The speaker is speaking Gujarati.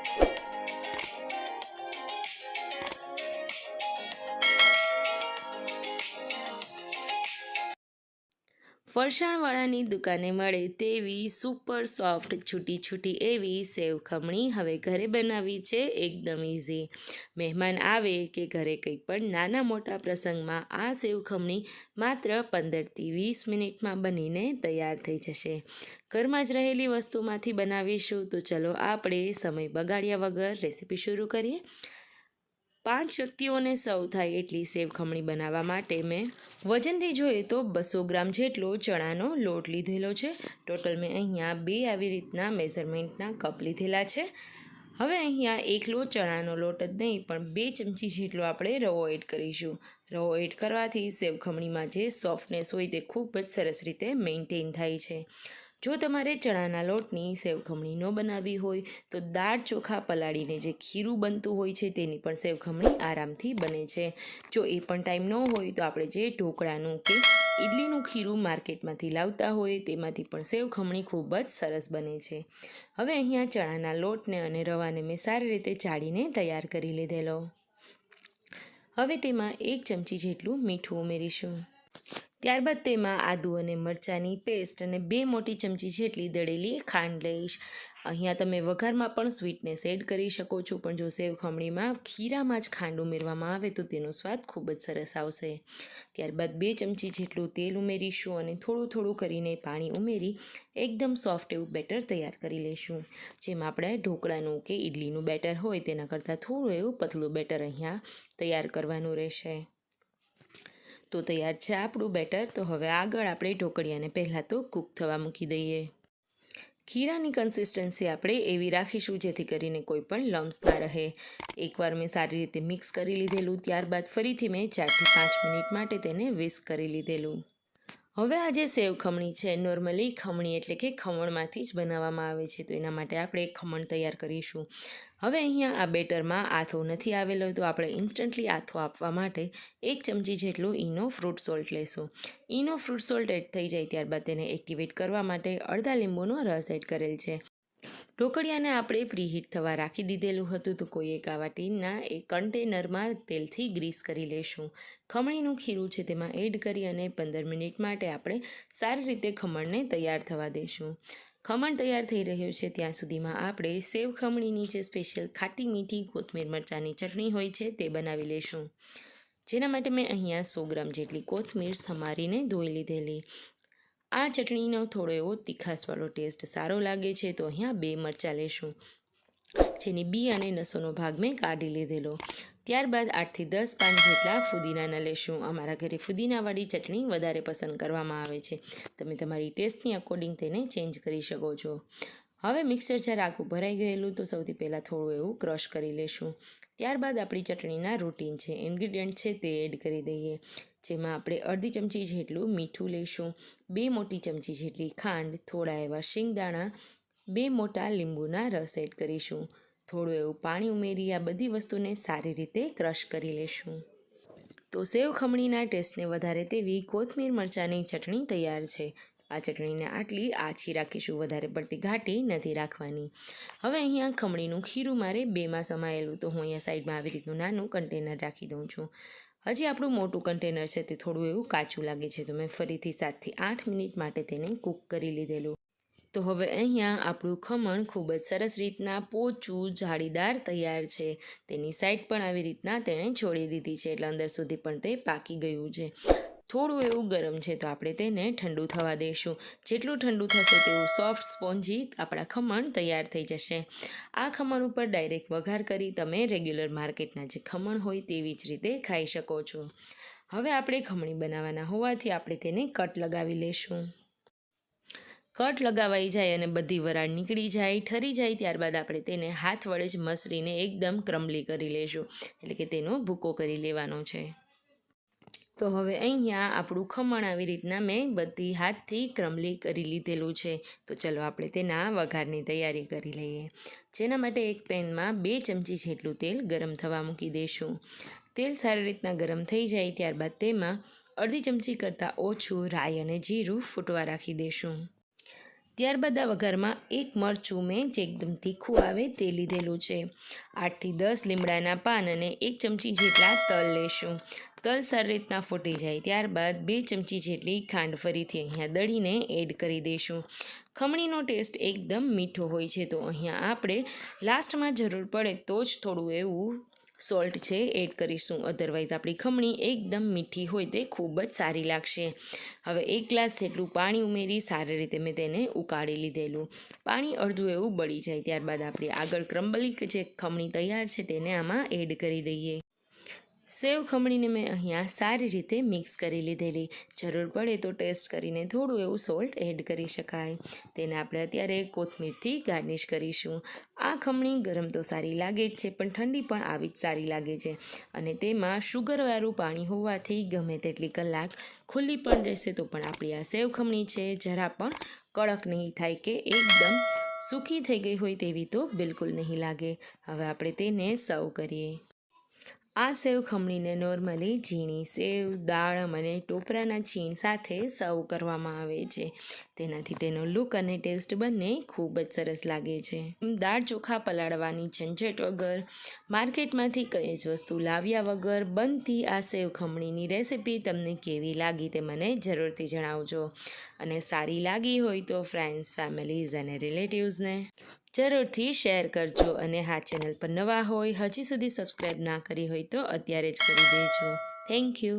Bye. ફરસાણવાળાની દુકાને મળે તેવી સુપર સોફ્ટ છૂટી છૂટી એવી સેવ ખમણી હવે ઘરે બનાવવી છે એકદમ ઇઝી મહેમાન આવે કે ઘરે કંઈ પણ નાના મોટા પ્રસંગમાં આ સેવ ખમણી માત્ર પંદરથી વીસ મિનિટમાં બનીને તૈયાર થઈ જશે. ઘરમાં જ રહેલી વસ્તુમાંથી બનાવીશું. તો ચલો આપણે સમય બગાડ્યા વગર રેસીપી શરૂ કરીએ. પાંચ વ્યક્તિઓને સૌ થાય એટલી સેવ ખમણી બનાવવા માટે મેં વજનથી જોઈએ તો બસો ગ્રામ જેટલો ચણાનો લોટ લીધેલો છે. ટોટલ મેં અહીંયા બે આવી રીતના મેઝરમેન્ટના કપ લીધેલા છે. હવે અહીંયા એકલો ચણાનો લોટ જ નહીં, પણ બે ચમચી જેટલો આપણે રવો એડ કરીશું. રવો એડ કરવાથી સેવ ખમણીમાં જે સોફ્ટનેસ હોય તે ખૂબ જ સરસ રીતે મેન્ટેન થાય છે. જો તમારે ચણાના લોટની સેવ ખમણી ન બનાવવી હોય, તો દાળ ચોખા પલાળીને જે ખીરું બનતું હોય છે, તેની પણ સેવ ખમણી આરામથી બને છે. જો એ પણ ટાઈમ ન હોય, તો આપણે જે ઢોકળાનું કે ઇડલીનું ખીરું માર્કેટમાંથી લાવતા હોય, તેમાંથી પણ સેવ ખમણી ખૂબ જ સરસ બને છે. હવે અહીંયા ચણાના લોટને અને રવાને મેં સારી રીતે ચાળીને તૈયાર કરી લીધેલો. હવે તેમાં એક ચમચી જેટલું મીઠું ઉમેરીશું. ત્યારબાદ તેમાં આદુ અને મરચાંની પેસ્ટ અને બે મોટી ચમચી જેટલી દળેલી ખાંડ લઈશ. અહીંયા તમે વઘારમાં પણ સ્વીટનેસ એડ કરી શકો છો, પણ જો સેવ ખમણીમાં ખીરામાં જ ખાંડ ઉમેરવામાં આવે તો તેનો સ્વાદ ખૂબ જ સરસ આવશે. ત્યારબાદ બે ચમચી જેટલું તેલ ઉમેરીશું અને થોડું થોડું કરીને પાણી ઉમેરી એકદમ સોફ્ટ એવું બેટર તૈયાર કરી લઈશું. જેમ આપણે ઢોકળાનું કે ઇડલીનું બેટર હોય તેના કરતાં થોડું એવું પતલું બેટર અહીંયા તૈયાર કરવાનું રહેશે. તો તૈયાર છે આપણું બેટર. તો હવે આગળ આપણે ઢોકળિયાને પહેલાં તો કૂક થવા મૂકી દઈએ. ખીરાની કન્સિસ્ટન્સી આપણે એવી રાખીશું જેથી કરીને કોઈ પણ લમ્સ ના રહે. એકવાર મેં સારી રીતે મિક્સ કરી લીધેલું, ત્યારબાદ ફરીથી મેં ચારથી પાંચ મિનિટ માટે તેને વિસ્ક કરી લીધેલું. હવે આ જે સેવ ખમણી છે નોર્મલી ખમણી એટલે કે ખમણમાંથી જ બનાવવામાં આવે છે, તો એના માટે આપણે ખમણ તૈયાર કરીશું. હવે અહીંયા આ બેટરમાં આથો નથી આવેલો, તો આપણે ઇન્સ્ટન્ટલી આથો આપવા માટે એક ચમચી જેટલું ઈનો ફ્રૂટ સોલ્ટ લેશું. ઈનો ફ્રૂટ સોલ્ટ એડ થઈ જાય ત્યારબાદ તેને એક્ટિવેટ કરવા માટે અડધા લીંબુનો રસ એડ કરેલ છે. ઢોકળિયાને આપણે પ્રીહીટ થવા રાખી દીધેલું હતું તો કોઈ એક આવા ટીનના એ કન્ટેનરમાં તેલથી ગ્રીસ કરી લેશું. ખમણીનું ખીરું છે તેમાં એડ કરી અને પંદર મિનિટ માટે આપણે સારી રીતે ખમણને તૈયાર થવા દઈશું ખમણ તૈયાર થઈ રહ્યું છે ત્યાં સુધીમાં આપણે સેવ ખમણીની જે સ્પેશિયલ ખાટી મીઠી કોથમીર મરચાંની ચટણી હોય છે તે બનાવી લઈશું જેના માટે મેં અહીંયા સો ગ્રામ જેટલી કોથમીર સમારીને ધોઈ લીધેલી. આ ચટણીનો થોડો એવો તીખાસવાળો ટેસ્ટ સારો લાગે છે, તો અહીંયા બે મરચાં લેશું. જેની બી અને નસોનો ભાગ મેં કાઢી લીધેલો. ત્યારબાદ આઠથી દસ પાન જેટલા ફુદીનાના લેશું. અમારા ઘરે ફુદીનાવાળી ચટણી વધારે પસંદ કરવામાં આવે છે. તમે તમારી ટેસ્ટની અકોર્ડિંગ તેને ચેન્જ કરી શકો છો. હવે મિક્સર જ્યારે આખું ભરાઈ ગયેલું, તો સૌથી પહેલાં થોડું એવું ક્રશ કરી લેશું. ત્યારબાદ આપણી ચટણીના રૂટીન છે. ઇન્ગ્રીડિયન્ટ છે તે એડ કરી દઈએ. જેમાં આપણે અડધી ચમચી જેટલું મીઠું લઈશું, બે મોટી ચમચી જેટલી ખાંડ, થોડા એવા શિંગદાણા, બે મોટા લીંબુના રસ એડ કરીશું. થોડું એવું પાણી ઉમેરી આ બધી વસ્તુને સારી રીતે ક્રશ કરી લેશું. તો સેવ ખમણીના ટેસ્ટને વધારે તેવી કોથમીર મરચાંની ચટણી તૈયાર છે. આ ચટણીને આટલી આછી રાખીશું. વધારે પડતી ઘાટી નથી રાખવાની. હવે અહીંયા ખમણીનું ખીરું મારે બેમાં સમાયેલું, તો હું અહીંયા સાઈડમાં આવી રીતનું નાનું કન્ટેનર રાખી દઉં છું. હજી આપણું મોટું કન્ટેનર છે તે થોડું એવું કાચું લાગે છે, તો મેં ફરીથી સાતથી આઠ મિનિટ માટે તેને કૂક કરી લીધેલું. તો હવે અહીંયા આપણું ખમણ ખૂબ જ સરસ રીતના પોચું જાળીદાર તૈયાર છે. તેની સાઈડ પણ આવી રીતના તેણે છોડી દીધી છે, એટલે અંદર સુધી પણ તે પાકી ગયું છે. થોડું એવું ગરમ છે તો આપણે તેને ઠંડુ થવા દઈશું. જેટલું ઠંડુ થશે તેવું સોફ્ટ સ્પોન્જી આપણા ખમણ તૈયાર થઈ જશે. આ ખમણ ઉપર ડાયરેક્ટ વઘાર કરી તમે રેગ્યુલર માર્કેટના જે ખમણ હોય તેવી જ રીતે ખાઈ શકો છો. હવે આપણે ખમણી બનાવવાના હોવાથી આપણે તેને કટ લગાવી લેશું. કટ લગાવાઈ જાય અને બધી વરાળ નીકળી જાય, ઠરી જાય ત્યારબાદ આપણે તેને હાથ વડે જ મસરીને એકદમ ક્રમલી કરી લેશું. એટલે કે તેનો ભૂકો કરી લેવાનો છે. તો હવે અહીંયા આપણું ખમણ આવી રીતના મેં બધી હાથથી ક્રમલી કરી લીધેલું છે. તો ચલો આપણે તેના વઘારની તૈયારી કરી લઈએ. જેના માટે એક પેનમાં બે ચમચી જેટલું તેલ ગરમ થવા મૂકી દઈશું તેલ સારી રીતના ગરમ થઈ જાય ત્યારબાદ તેમાં અડધી ચમચી કરતાં ઓછું રાઈ અને જીરું ફૂટવા રાખી દઈશું ત્યારબાદ આ વઘારમાં એક મરચું મેં જે એકદમ તીખું આવે તે લીધેલું છે. આઠથી દસ લીમડાના પાન અને એક ચમચી જેટલા તલ લેશું. તલ સારી રીતના ફૂટી જાય ત્યારબાદ બે ચમચી જેટલી ખાંડ ફરીથી અહીંયા દળીને એડ કરી દઈશું ખમણીનો ટેસ્ટ એકદમ મીઠો હોય છે તો અહીંયા આપણે લાસ્ટમાં જરૂર પડે તો જ થોડું એવું સોલ્ટ છે, એડ કરીશું. અધરવાઇઝ આપણી ખમણી એકદમ મીઠી હોય તે ખૂબ જ સારી લાગશે. હવે એક ગ્લાસ જેટલું પાણી ઉમેરી સારી રીતે મેં તેને ઉકાળી લીધેલું. પાણી અડધું એવું બળી જાય. ત્યારબાદ આપણે આગળ ક્રમ્બલી જે ખમણી તૈયાર છે, તેને આમાં એડ કરી દઈએ. સેવ ખમણીને મેં અહીંયા સારી રીતે મિક્સ કરી લીધેલી. જરૂર પડે તો ટેસ્ટ કરીને થોડું એવું સોલ્ટ એડ કરી શકાય. તેને આપણે અત્યારે કોથમીરથી ગાર્નિશ કરીશું. આ ખમણી ગરમ તો સારી લાગે જ છે, પણ ઠંડી પણ આવી જ સારી લાગે છે. અને તેમાં શુગરવાળું પાણી હોવાથી ગમે તેટલી કલાક ખુલ્લી પણ રહેશે તો પણ આપણી આ સેવ ખમણી છે. જરા પણ કડક નહીં થાય કે એકદમ સૂકી થઈ ગઈ હોય તેવી તો બિલકુલ નહીં લાગે. હવે આપણે તેને સર્વ કરીએ. આ સેવ ખમણીને નોર્મલી ઝીણી સેવ દાળમ અને ટોપરાના છીણ સાથે સર્વ કરવામાં આવે છે. તેનાથી તેનો લુક અને ટેસ્ટ બંને ખૂબ જ સરસ લાગે છે. દાળ ચોખા પલાળવાની ઝંઝટ વગર, માર્કેટમાંથી કઈ જ વસ્તુ લાવ્યા વગર બનતી આ સેવ ખમણીની રેસિપી તમને કેવી લાગી તે મને જરૂરથી જણાવજો. અને સારી લાગી હોય તો ફ્રેન્ડ્સ ફેમિલીઝ અને રિલેટિવ્સને જરૂરથી શેર કરજો અને હા ચેનલ પર નવા હોય, હજી સુધી સબસ્ક્રાઈબ ના કરી હોય તો અત્યારે જ કરી દેજો. Thank you